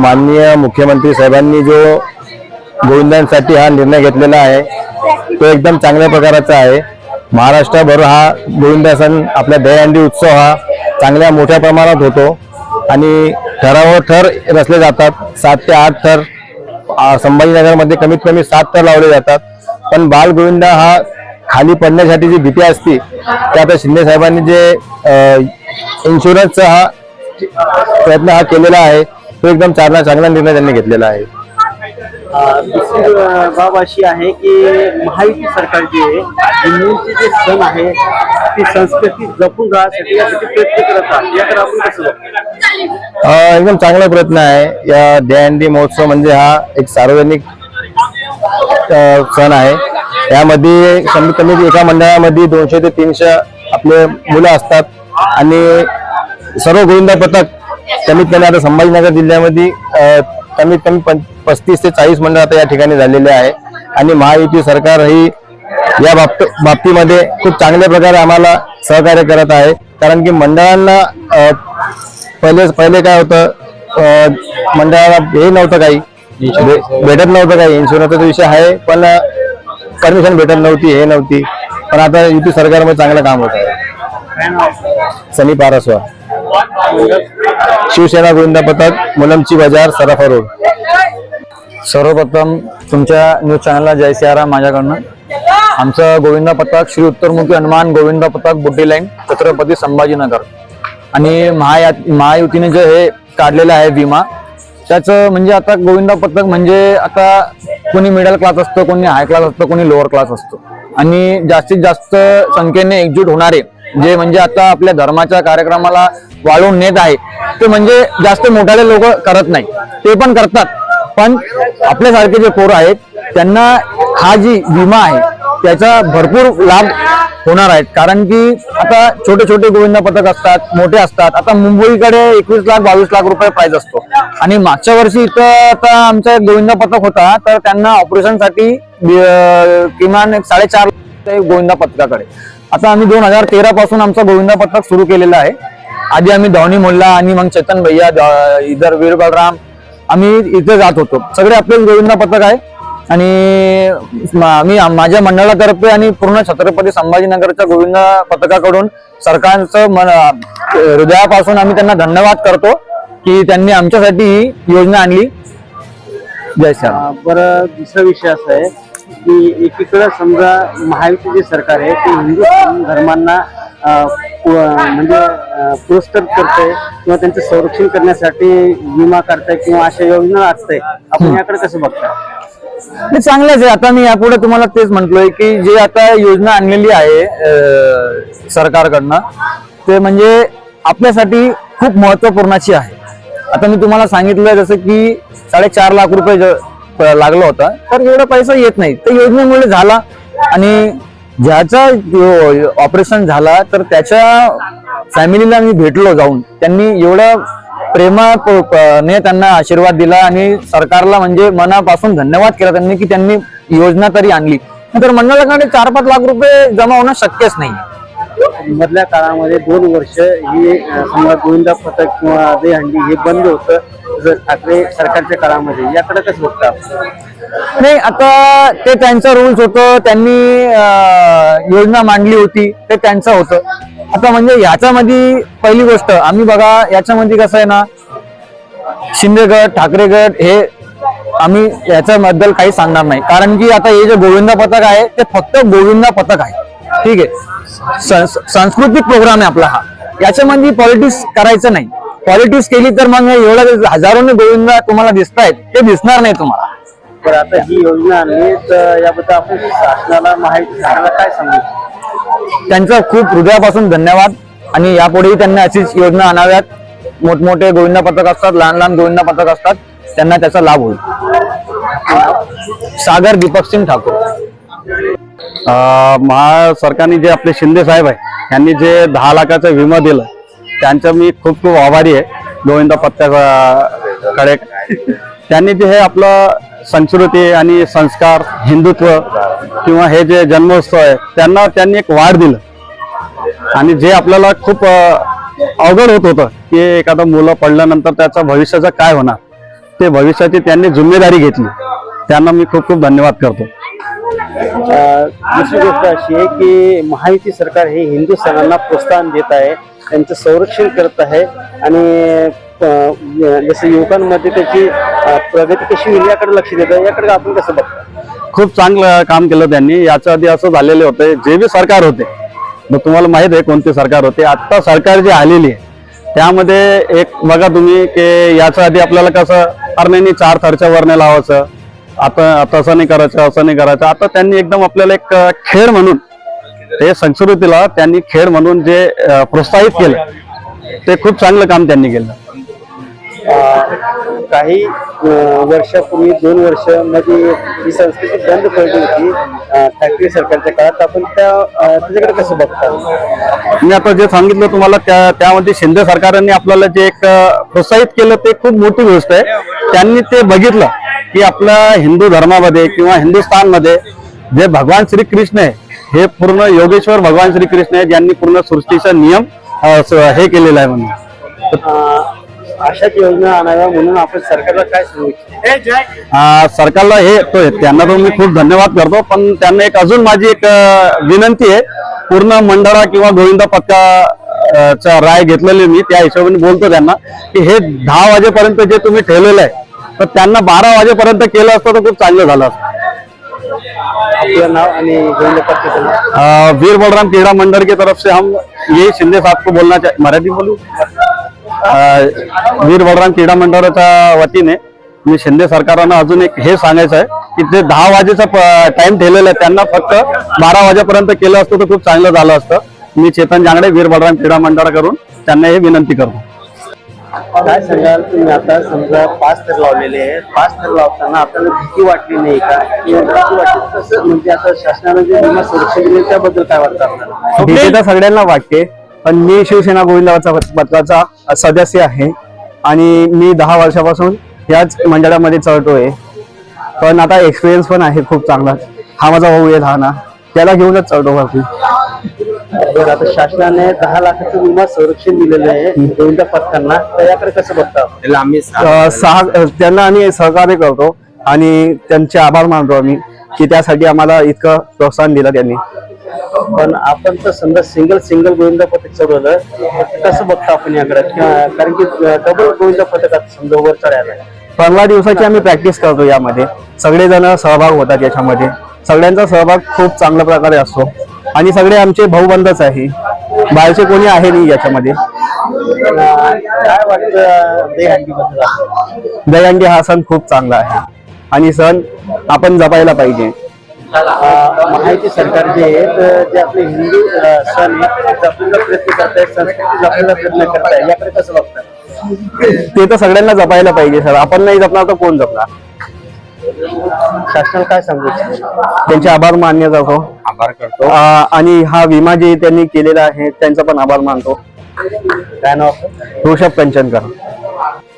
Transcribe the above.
माननीय मुख्यमंत्री साहेबांनी जो गोविंदांसाठी हा निर्णय घेतलेला आहे तो एकदम चांगल्या प्रकाराचा आहे. महाराष्ट्रभर हा गोविंदा सण आपल्या दहीहंडी उत्सव हा चांगल्या मोठ्या प्रमाणात होतो आणि ठरावर थर रचले जातात. सात ते आठ थर संभाजीनगरमध्ये कमीत कमी सात थर लावले जातात. पण बालगोविंदा हा खाली पडण्यासाठी जी भीती असते ते आता शिंदे साहेबांनी जे इन्शुरन्सचा हा प्रयत्न हा केलेला आहे तो एकदम चांगला चांगला निर्णय त्यांनी घेतलेला आहे. अं, दुसरी अं, बाब अशी आहे की महायुती सरकार जे आहे हिंदूंचे जे सण आहे ती संस्कृती जपून राहण्यासाठी यासाठी प्रयत्न करत आहे याकडे आपण कसं बघतो? अ, एकदम चांगला प्रयत्न आहे. या दहीहंडी महोत्सव म्हणजे हा एक सार्वजनिक अ, सण आहे. यामध्ये कमीत कमी एका मंडळामध्ये दोनशे ते तीनशे आपले मुलं असतात आणि सर्व गोविंदा पथक कमीत कमी आता संभाजीनगर जिल्ह्यामध्ये कमीत कमी पं- पस्तीस ते चाळीस मंडळ आता या ठिकाणी झालेले आहे. आणि महायुती सरकार ही या बाबत बाबतीमध्ये खूप चांगल्या प्रकारे आम्हाला सहकार्य करत आहे. कारण की मंडळांना पहिले पहिले काय होतं मंडळाला हे नव्हतं काही. भेटत नव्हतं काही. इन्शुरन्सचा विषय आहे पण परमिशन भेटत नव्हती हे नव्हती. पण आता युती सरकारमध्ये चांगलं काम होत आहे? सनी पारस्वा शिवसेना गोविंदा पथक मुलमची बाजार सराफा रोड. सर्वप्रथम तुमच्या न्यूज चॅनलला जय सियाराम माझ्याकडनं. आमचं गोविंदा पथक श्री उत्तरमुखी हनुमान गोविंदा पथक बुड्डी लाईन छत्रपती संभाजीनगर. आणि महाया महायुतीने जे हे काढलेलं आहे विमा त्याचं म्हणजे आता गोविंदा पथक म्हणजे आता कोणी मिडल क्लास असतं कोणी हाय क्लास असतं कोणी लोअर क्लास असतो. आणि जास्तीत जास्त संख्येने एकजूट होणारे जे म्हणजे आता आपल्या धर्माच्या कार्यक्रमाला वाढवून नेत आहे ते म्हणजे जास्त मोठाले लोक करत नाही. ते पण करतात. पण आपल्यासारखे जे पोरं आहेत त्यांना हा जी विमा आहे त्याचा भरपूर लाभ होणार आहेत कारण की आता छोटे छोटे गोविंदा पथक असतात मोठे असतात. आता मुंबईकडे एकवीस लाख बावीस लाख रुपये प्राइस असतो. आणि मागच्या वर्षी इथं आता आमचा एक गोविंदा पथक होता तर त्यांना ऑपरेशनसाठी किमान साडेचार गोविंदा पथकाकडे. आता आम्ही दोन हजार तेरा पासून आमचा गोविंदा पथक सुरू केलेला आहे. आधी आम्ही धवणी मोल्ला आणि मग चेतन भैया द- इधर वीर बलराम आम्ही इथे जात होतो. सगळे आपलेच गोविंदा पथक आहे. आणि मी माझ्या मंडळातर्फे आणि पूर्ण छत्रपती संभाजीनगरच्या गोविंदा पथकाकडून सरकारचं मन हृदयापासून आम्ही त्यांना धन्यवाद करतो की त्यांनी आमच्यासाठी ही योजना आणली. जय श्रीराम बरं दुसरा विषय असा आहे. की एकीकडे समजा महायुती जे सरकार आहे ते हिंदू धर्मांना म्हणजे पुरस्कृत करतंय किंवा त्यांचं संरक्षण करण्यासाठी विमा करताय किंवा अशा योजना असते. आपण याकडे कसं बघता चांगलंच आहे. आता मी यापुढे तुम्हाला तेच म्हटलोय की जे आता योजना आणलेली आहे सरकारकडनं ते म्हणजे आपल्यासाठी खूप महत्वपूर्णाची आहे. आता मी तुम्हाला सांगितलं जसं की साडेचार लाख रुपये लागला होता. तर एवढा पैसा येत नाही. तर योजनेमुळे झाला. आणि ज्याचा ऑपरेशन झाला तर त्याच्या फॅमिलीला मी भेटलो जाऊन. त्यांनी एवढ्या प्रेमाने ने त्यांना आशीर्वाद दिला आणि सरकारला म्हणजे मनापासून धन्यवाद केला त्यांनी की त्यांनी योजना तरी आणली. तर मंडळाकडे चार पाच लाख रुपये जमा होणं शक्यच नाही. मधल्या काळामध्ये दोन वर्ष ही समजा गोविंदा पथक किंवा हंडी हे बंद होतं. ठाकरे सरकारच्या काळामध्ये याकडे कसं बघता नाही आता ते त्यांचं रूल्स होतं त्यांनी योजना मांडली होती ते त्यांचं होतं. आता म्हणजे याच्यामध्ये पहिली गोष्ट आम्ही बघा याच्यामध्ये कसं आहे ना शिंदे गट ठाकरे गट हे आम्ही याच्याबद्दल काही सांगणार नाही. कारण की आता हे जे गोविंदा पथक आहे ते फक्त गोविंदा पथक आहे. ठीक आहे. सांस्कृतिक प्रोग्राम आहे आपला हा. याच्यामध्ये पॉलिटिक्स करायचं नाही. पॉलिटिक्स केली तर मग एवढं हजारोने गोविंदा तुम्हाला दिसत आहेत ते दिसणार नाही तुम्हाला. तर आता ही योजना आणली तर याबद्दल आपण शासनाला माहिती काय सांगू? त्यांचा खूप हृदयापासून धन्यवाद आणि यापुढेही त्यांनी अशीच योजना आणाव्यात. मोठमोठे गोविंदा पथक असतात लहान लहान गोविंदा पथक असतात त्यांना त्याचा लाभ होईल. सागर दीपक सिंग ठाकूर. अं, महा सरकारने जे आपले शिंदे साहेब आहे यांनी जे दहा लाखाचा विमा दिलं त्यांचं मी खूप खूप आभारी आहे. गोविंदा पत्त्याकडे. त्यांनी जे हे आपलं संस्कृती आणि संस्कार हिंदुत्व किंवा हे जे जन्मोत्सव आहे त्यांना त्यांनी एक वाढ दिलं. आणि जे आपल्याला खूप अवघड होत होतं की एखादं मुलं पडल्यानंतर त्याचं भविष्याचं काय होणार ते भविष्याची त्यांनी जिम्मेदारी घेतली. त्यांना मी खूप खूप धन्यवाद करतो. दुसरी गोष्ट अशी आहे की महायुती सरकार हे हिंदू सणांना प्रोत्साहन देत आहे त्यांचं संरक्षण करत आहे आणि जसं युवकांमध्ये त्याची प्रगती कशी होईल याकडे लक्ष देत आहे. याकडे आपण कसं बघतो? खूप चांगलं काम केलं त्यांनी. याच्या आधी असं झालेले होते जे बी सरकार होते मग तुम्हाला माहीत आहे कोणते सरकार होते. आत्ता सरकार जी आलेली आहे त्यामध्ये एक बघा तुम्ही की याच्या आधी आपल्याला कसं अरण्यांनी चार थरच्या वरण्या लावायचं आता तसं नाही करायचं असं नाही करायचं. आता त्यांनी एकदम आपल्याला एक खेळ म्हणून ते संस्कृतीला त्यांनी खेळ म्हणून जे प्रोत्साहित केलं ते खूप चांगलं काम त्यांनी केलं. काही वर्षापूर्वी दोन वर्षमध्ये ही संस्कृती बंद पडली होती ठाकरे सरकारच्या काळात. आपण त्या त्याच्याकडे कसं बघता? मी आता जे सांगितलं तुम्हाला त्या त्यामध्ये शिंदे सरकारने आपल्याला जे एक प्रोत्साहित केलं ते खूप मोठी गोष्ट आहे. त्यांनी ते बघितलं. की आपल्या हिंदू धर्मामध्ये किंवा हिंदुस्थानमध्ये जे भगवान श्रीकृष्ण आहे हे पूर्ण योगेश्वर भगवान श्रीकृष्ण आहे ज्यांनी पूर्ण सृष्टीचा नियम हे केलेला आहे म्हणून. अशाच योजना आणाव्या म्हणून आपण सरकारला काय सरकारला हे तो त्यांना तर मी खूप धन्यवाद करतो पण त्यांना एक अजून माझी एक विनंती आहे. पूर्ण मंडळा किंवा गोविंदा पथका अं, चा राय घेतलेली मी त्या हिशोबाने बोलतो त्यांना की हे दहा वाजेपर्यंत जे तुम्ही ठेवलेलं आहे तर त्यांना बारा वाजेपर्यंत केलं असतं तर खूप चांगलं झालं असतं. आपलं नाव आणि गोविंद अ, वीर बलराम क्रीड़ा मंडल की तरफ से हम यही शिंदे साहब को बोलना चाह मराठी बोलू? अ, वीर बलराम क्रीडा मंडळाच्या वतीने मी शिंदे सरकारांना अजून एक हे सांगायचं आहे की ते दहा वाजेचा टाइम ठेवलेला आहे त्यांना फक्त बारा वाजेपर्यंत केलं असतं तर खूप चांगलं झालं असतं. मी चेतन जांगडे वीर बलराम क्रीडा मंडळाकडून त्यांना हे विनंती करतो. काय सांगाल तुम्ही? आता समजा पाच थर लावलेले आहेत. पाच थर लावताना आपल्याला भीती वाटली नाही का? किंवा भीती वाटली तसं म्हणजे आता शासनाने जे विमा संरक्षण दिले त्याबद्दल काय वाटतं आपल्याला? भीती तर सगळ्यांना वाटते पण मी शिवसेना गोविंदाचा पत्राचा सदस्य आहे आणि मी दहा वर्षापासून याच मंडळामध्ये चढतोय. पण आता एक्सपिरियन्स पण आहे खूप चांगला. हा माझा भाऊ आहे लहाना. त्याला घेऊनच चढतो वरती. बरं आता शासनाने दहा लाखाचं विमा संरक्षण दिलेलं आहे गोविंदा पथकांना तर याकडे कसं बघता अं, सहा त्यांना आम्ही सहकार्य करतो आणि त्यांचे आभार मानतो आम्ही की त्यासाठी आम्हाला इतकं प्रोत्साहन दिलं त्यांनी. पण आपण तर समजा सिंगल सिंगल गोविंदा पथक चढवलं तर कसं बघता आपण याकडे? किंवा- कारण की डबल गोविंदा पथकात समजा वर चढायला. पंधरा दिवसाची आम्ही प्रॅक्टिस करतो यामध्ये. सगळेजण सहभाग होतात याच्यामध्ये. सगळ्यांचा सहभाग खूप चांगल्या प्रकारे असतो. आणि सगळे आमचे भाऊबंदच आहे. बाहेरचे कोणी आहे नाही याच्यामध्ये? दहीहंडी हा सण खूप चांगला आहे. आणि सण आपण जपायला पाहिजे. अं, महायुती सरकार जे आहे जे आपले हिंदू सण जपण्याचा प्रयत्न करतायत संस्कृती जपण्याचा प्रयत्न करताय याकडे कसं बघताय? ते तर सगळ्यांना जपायला पाहिजे सर. आपण नाही जपणार तर कोण जपणार? शासनाला काय सांगू त्यांचे आभार मान्य करतो आभार करतो. आणि हा विमा जे त्यांनी केलेला आहे त्यांचा पण आभार मानतो. काय नाव? आपलं? ऋषभ कंचनकर.